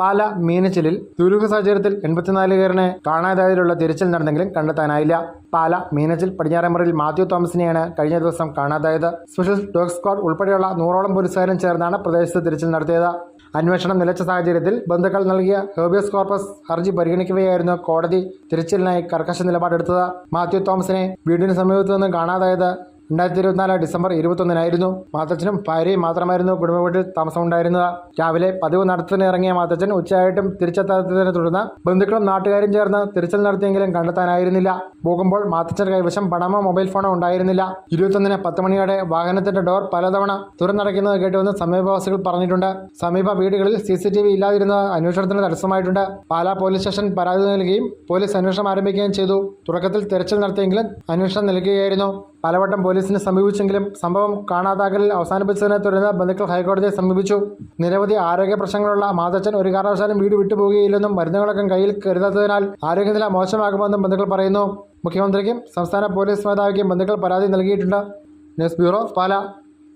പാല മീനച്ചിലിൽ ദുരൂഹ സാഹചര്യത്തിൽ എൺപത്തിനാലുകാരനെ കാണാതായതിലുള്ള തിരച്ചിൽ നടന്നെങ്കിലും കണ്ടെത്താനായില്ല. പാല മീനച്ചിൽ പടിഞ്ഞാറേമറിൽ മാത്യു തോമസിനെയാണ് കഴിഞ്ഞ ദിവസം കാണാതായത്. സ്പെഷ്യൽ ഡോഗ് സ്ക്വാഡ് ഉൾപ്പെടെയുള്ള നൂറോളം പോലീസുകാരും ചേർന്നാണ് പ്രദേശത്ത് തിരച്ചിൽ നടത്തിയത്. അന്വേഷണം നിലച്ച സാഹചര്യത്തിൽ ബന്ധുക്കൾ നൽകിയ ഹേബിയസ് കോർപ്പസ് ഹർജി പരിഗണിക്കുകയായിരുന്നു കോടതി തിരച്ചിലിനായി കർക്കശ നിലപാടെടുത്തത്. മാത്യു തോമസിനെ വീടിന് സമീപത്തു നിന്ന് കാണാതായത് രണ്ടായിരത്തി ഇരുപത്തിനാല് ഡിസംബർ ഇരുപത്തൊന്നിനായിരുന്നു മാത്തച്ഛനും ഭാര്യയും മാത്രമായിരുന്നു കുടുംബ വീട്ടിൽ താമസമുണ്ടായിരുന്നത്. രാവിലെ പതിവ് നടത്തത്തിന് ഇറങ്ങിയ മാത്തച്ഛൻ ഉച്ചയായിട്ടും തിരിച്ചെത്താത്തതിനെ തുടർന്ന് ബന്ധുക്കളും നാട്ടുകാരും ചേർന്ന് തിരച്ചിൽ നടത്തിയെങ്കിലും കണ്ടെത്താനായിരുന്നില്ല. പോകുമ്പോൾ മാതച്ചൻ കൈവശം പണമോ മൊബൈൽ ഫോണോ ഉണ്ടായിരുന്നില്ല. ഇരുപത്തൊന്നിന് പത്ത് മണിയോടെ വാഹനത്തിന്റെ ഡോർ പലതവണ തുറന്നടയ്ക്കുന്നത് കേട്ടുവെന്ന് സമീപവാസികൾ പറഞ്ഞിട്ടുണ്ട്. സമീപ വീടുകളിൽ സി സി ടി വി ഇല്ലാതിരുന്നത് അന്വേഷണത്തിന് തടസ്സമായിട്ടുണ്ട്. പാലാ പോലീസ് സ്റ്റേഷൻ പരാതി നൽകുകയും പോലീസ് അന്വേഷണം ആരംഭിക്കുകയും ചെയ്തു. തുടക്കത്തിൽ തെരച്ചിൽ നടത്തിയെങ്കിലും അന്വേഷണം നൽകുകയായിരുന്നു. പലവട്ടം പോലീസിനെ സമീപിച്ചെങ്കിലും സംഭവം കാണാതാകലിൽ അവസാനിപ്പിച്ചതിനെ തുടർന്ന് ബന്ധുക്കൾ ഹൈക്കോടതിയെ സമീപിച്ചു. നിരവധി ആരോഗ്യ പ്രശ്നങ്ങളുള്ള മാതച്ചൻ ഒരു കാരണവശാലും വീട് വിട്ടുപോകുകയില്ലെന്നും മരുന്നുകളൊക്കെ കയ്യിൽ കരുതാത്തതിനാൽ ആരോഗ്യനില മോശമാകുമെന്നും ബന്ധുക്കൾ പറയുന്നു. മുഖ്യമന്ത്രിക്കും സംസ്ഥാന പോലീസ് മേധാവിക്കും ബന്ധുക്കൾ പരാതി നൽകിയിട്ടുണ്ട്. News bureau Pala.